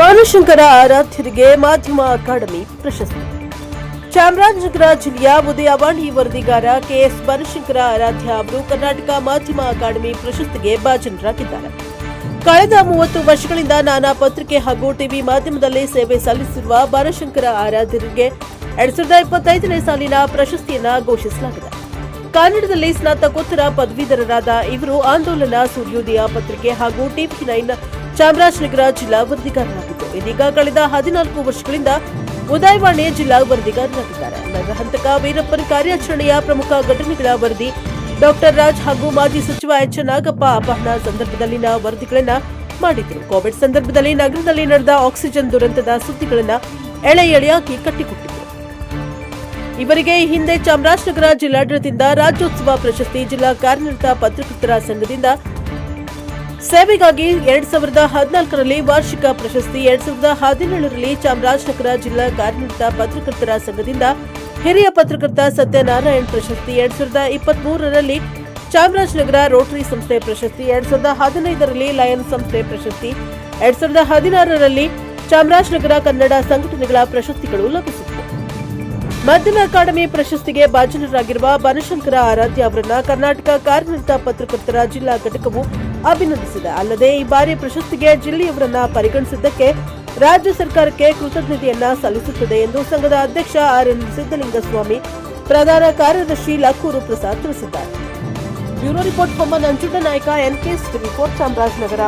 ಭಾನುಶಂಕರ ಆರಾಧ್ಯರಿಗೆ ಮಾಧ್ಯಮ ಅಕಾಡೆಮಿ ಪ್ರಶಸ್ತಿ. ಚಾಮರಾಜನಗರ ಜಿಲ್ಲೆಯ ಉದಯವಾಣಿ ವರದಿಗಾರ ಕೆಎಸ್ ಬನಶಂಕರ ಆರಾಧ್ಯ ಅವರು ಕರ್ನಾಟಕ ಮಾಧ್ಯಮ ಅಕಾಡೆಮಿ ಪ್ರಶಸ್ತಿಗೆ ಭಾಜನರಾಗಿದ್ದಾರೆ. ಕಳೆದ ಮೂವತ್ತು ವರ್ಷಗಳಿಂದ ನಾನಾ ಪತ್ರಿಕೆ ಹಾಗೂ ಟಿವಿ ಮಾಧ್ಯಮದಲ್ಲಿ ಸೇವೆ ಸಲ್ಲಿಸಿರುವ ಬನಶಂಕರ ಆರಾಧ್ಯರಿಗೆ ಎರಡ್ ಸಾವಿರದ ಇಪ್ಪತ್ತೈದನೇ ಸಾಲಿನ ಪ್ರಶಸ್ತಿಯನ್ನ ಘೋಷಿಸಲಾಗಿದೆ. ಕನ್ನಡದಲ್ಲಿ ಸ್ನಾತಕೋತ್ತರ ಪದವೀಧರರಾದ ಇವರು ಆಂದೋಲನ ಸೂರ್ಯೋದಯ ಪತ್ರಿಕೆ ಹಾಗೂ ಟಿವಿ ನೈನ್ ಚಾಮರಾಜನಗರ ಜಿಲ್ಲಾ ವರದಿಗಾರರಾಗಿದ್ದು, ಇದೀಗ ಕಳೆದ ಹದಿನಾಲ್ಕು ವರ್ಷಗಳಿಂದ ಉದಯವಾಣಿ ಜಿಲ್ಲಾ ವರದಿಗಾರರಾಗಿದ್ದಾರೆ. ನರಹಂತಕ ವೀರಪ್ಪನ್ ಕಾರ್ಯಾಚರಣೆಯ ಪ್ರಮುಖ ಘಟನೆಗಳ ವರದಿ ಡಾಕ್ಟರ್ ರಾಜ್ ಹಾಗೂ ಮಾಜಿ ಸಚಿವ ಎಚ್ ನಾಗಪ್ಪ ಅಪಹರಣ ಸಂದರ್ಭದಲ್ಲಿನ ವರದಿಗಳನ್ನ ಮಾಡಿದ್ರು. ಕೋವಿಡ್ ಸಂದರ್ಭದಲ್ಲಿ ನಗರದಲ್ಲಿ ನಡೆದ ಆಕ್ಸಿಜನ್ ದುರಂತದ ಸುದ್ದಿಗಳನ್ನ ಎಳೆ ಎಳೆಯಾಗಿ ಕಟ್ಟಿಕೊಟ್ಟಿದ್ರು. ಇವರಿಗೆ ಈ ಹಿಂದೆ ಚಾಮರಾಜನಗರ ಜಿಲ್ಲಾಡಳಿತದಿಂದ ರಾಜ್ಯೋತ್ಸವ ಪ್ರಶಸ್ತಿ ಜಿಲ್ಲಾ ಕಾರ್ಯನಿರತ ಪತ್ರಕರ್ತರ ಸಂಘದಿಂದ ಸೇವೆಗಾಗಿ ಎರಡ್ ಸಾವಿರದ ಹದಿನಾಲ್ಕರಲ್ಲಿ ವಾರ್ಷಿಕ ಪ್ರಶಸ್ತಿ, ಎರಡ್ ಸಾವಿರದ ಹದಿನೇಳರಲ್ಲಿ ಚಾಮರಾಜನಗರ ಜಿಲ್ಲಾ ಕಾರ್ಯನಿರತ ಪತ್ರಕರ್ತರ ಸಂಘದಿಂದ ಹಿರಿಯ ಪತ್ರಕರ್ತ ಸತ್ಯನಾರಾಯಣ್ ಪ್ರಶಸ್ತಿ, ಎರಡ್ ಸಾವಿರದ ಇಪ್ಪತ್ತ್ ಮೂರರಲ್ಲಿ ಚಾಮರಾಜನಗರ ರೋಟರಿ ಸಂಸ್ಥೆ ಪ್ರಶಸ್ತಿ, ಎರಡ್ ಸಾವಿರದ ಹದಿನೈದರಲ್ಲಿ ಲಯನ್ ಸಂಸ್ಥೆ ಪ್ರಶಸ್ತಿ, ಎರಡ್ ಸಾವಿರದ ಹದಿನಾರರಲ್ಲಿ ಚಾಮರಾಜನಗರ ಕನ್ನಡ ಸಂಘಟನೆಗಳ ಪ್ರಶಸ್ತಿಗಳು ಲಭಿಸಿವೆ ಮಾಧ್ಯಮ ಅಕಾಡೆಮಿ ಪ್ರಶಸ್ತಿಗೆ ಭಾಜನರಾಗಿರುವ ಬನಶಂಕರ ಆರಾಧ್ಯ ಅವರನ್ನ ಕರ್ನಾಟಕ ಕಾರ್ಯನಿರತ ಪತ್ರಕರ್ತರ ಜಿಲ್ಲಾ ಘಟಕವು ಅಭಿನಂದಿಸಿದೆ. ಅಲ್ಲದೆ ಈ ಬಾರಿ ಪ್ರಶಸ್ತಿಗೆ ಜಿಲ್ಲೆಯವರನ್ನ ಪರಿಗಣಿಸಿದ್ದಕ್ಕೆ ರಾಜ್ಯ ಸರ್ಕಾರಕ್ಕೆ ಕೃತಜ್ಞತೆಯನ್ನ ಸಲ್ಲಿಸುತ್ತದೆ ಎಂದು ಸಂಘದ ಅಧ್ಯಕ್ಷ ಆರ್ ಎನ್ ಸಿದ್ದಲಿಂಗಸ್ವಾಮಿ, ಪ್ರಧಾನ ಕಾರ್ಯದರ್ಶಿ ಲಕ್ಕೂರು ಪ್ರಸಾದ್ ತಿಳಿಸಿದ್ದಾರೆ. ಬ್ಯೂರೋ ರಿಪೋರ್ಟ್ ಬೊಮ್ಮ ನಂಜುಂಡ ನಾಯಕ, ಎನ್ಕೆ ರಿಪೋರ್ಟ್ ಚಾಮರಾಜನಗರ.